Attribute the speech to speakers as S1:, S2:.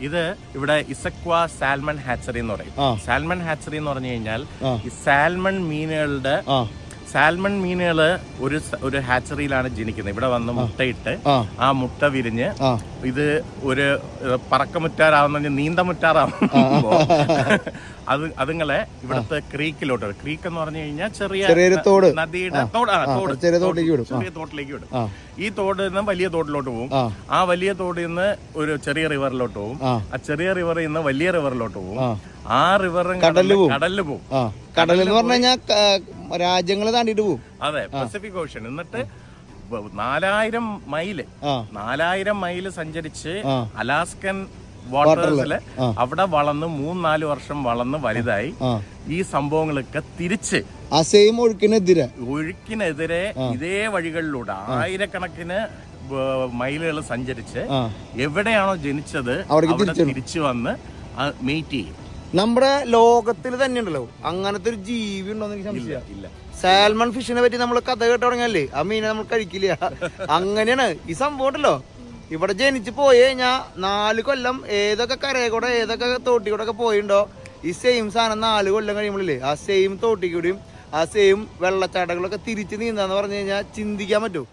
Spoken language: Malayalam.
S1: ഇത് ഇവിടെ ഇസക്വ സാൽമൺ ഹാച്ചറി എന്ന് പറയും. സാൽമൺ ഹാച്ചറി എന്ന് പറഞ്ഞു കഴിഞ്ഞാൽ ഈ സാൽമൺ മീനുകളുടെ സാൽമൺ മീനുകൾ ഒരു ഒരു ഹാച്ചറിയിലാണ് ജനിക്കുന്നത്. ഇവിടെ വന്ന് മുട്ടയിട്ട്
S2: ആ.
S1: മുട്ട വിരിഞ്ഞ് ഇത് ഒരു പറക്കമുറ്റാറാവുന്ന നീന്തമുറ്റാറാവുമ്പോ അത് അതുങ്ങളെ ഇവിടുത്തെ ക്രീക്കിലോട്ട് ക്രീക്ക് എന്ന് പറഞ്ഞു കഴിഞ്ഞാൽ ചെറിയ
S2: തോട്.
S1: നദിയുടെ
S2: തോടാണ്
S1: തോട്
S2: ചെറിയ തോട്ടിലേക്ക് വിടും.
S1: ഈ തോടിൽ നിന്ന് വലിയ തോട്ടിലോട്ട് പോകും
S2: ആ.
S1: വലിയ തോടിൽ നിന്ന് ഒരു ചെറിയ റിവറിലോട്ട് പോകും
S2: ആ.
S1: ചെറിയ റിവറിൽ നിന്ന് വലിയ റിവറിലോട്ട് പോകും
S2: ആ.
S1: റിവറും. കടലിൽ പോകും
S2: കടലിൽ കടൽ എന്ന് പറഞ്ഞു കഴിഞ്ഞാൽ രാജ്യങ്ങൾ താണ്ടിട്ട് പോകും
S1: അതെ പസഫിക് ഓഷൻ എന്നിട്ട് നാലായിരം
S2: മൈൽ
S1: നാലായിരം മൈൽ സഞ്ചരിച്ച് അലാസ്കൻ
S2: വാട്ടേഴ്സിൽ.
S1: അവിടെ വളർന്ന് മൂന്നാൽ വർഷം വളർന്ന് വലുതായി ഈ സംഭവങ്ങളൊക്കെ തിരിച്ച്
S2: അസൈം ഒഴുക്കിനെതിരെ.
S1: ഒഴുക്കിനെതിരെ ഇതേ വഴികളിലൂടെ ആയിരക്കണക്കിന് മൈലുകൾ സഞ്ചരിച്ച് എവിടെയാണോ ജനിച്ചത് അവിടെ
S2: തിരിച്ചു
S1: തിരിച്ചു വന്ന് മീറ്റ് ചെയ്യും.
S2: നമ്മുടെ ലോകത്തിൽ തന്നെ ഉണ്ടല്ലോ അങ്ങനത്തെ ഒരു ജീവി ഉണ്ടോന്ന് എനിക്ക്
S1: സംശയമില്ല.
S2: സാൽമൺ ഫിഷിനെ പറ്റി നമ്മൾ കഥ കേട്ട് തുടങ്ങിയല്ലേ ആ മീനെ നമ്മൾ കഴിക്കില്ല. അങ്ങനെയാണ്. ഈ സംഭവം ഉണ്ടല്ലോ. ഇവിടെ ജനിച്ചു പോയി കഴിഞ്ഞാ നാല് കൊല്ലം ഏതൊക്കെ കരയെ കൂടെ ഏതൊക്കെ തോട്ടി കൂടെ ഒക്കെ പോയിണ്ടോ ഈ സെയിം സാധനം നാല് കൊല്ലം കഴിയുമ്പോഴില്ലേ ആ സെയിം തോട്ടി കൂടിയും ആ സെയിം വെള്ളച്ചാട്ടങ്ങളൊക്കെ തിരിച്ച് നീന്താന്ന് പറഞ്ഞു കഴിഞ്ഞാൽ ചിന്തിക്കാൻ പറ്റും?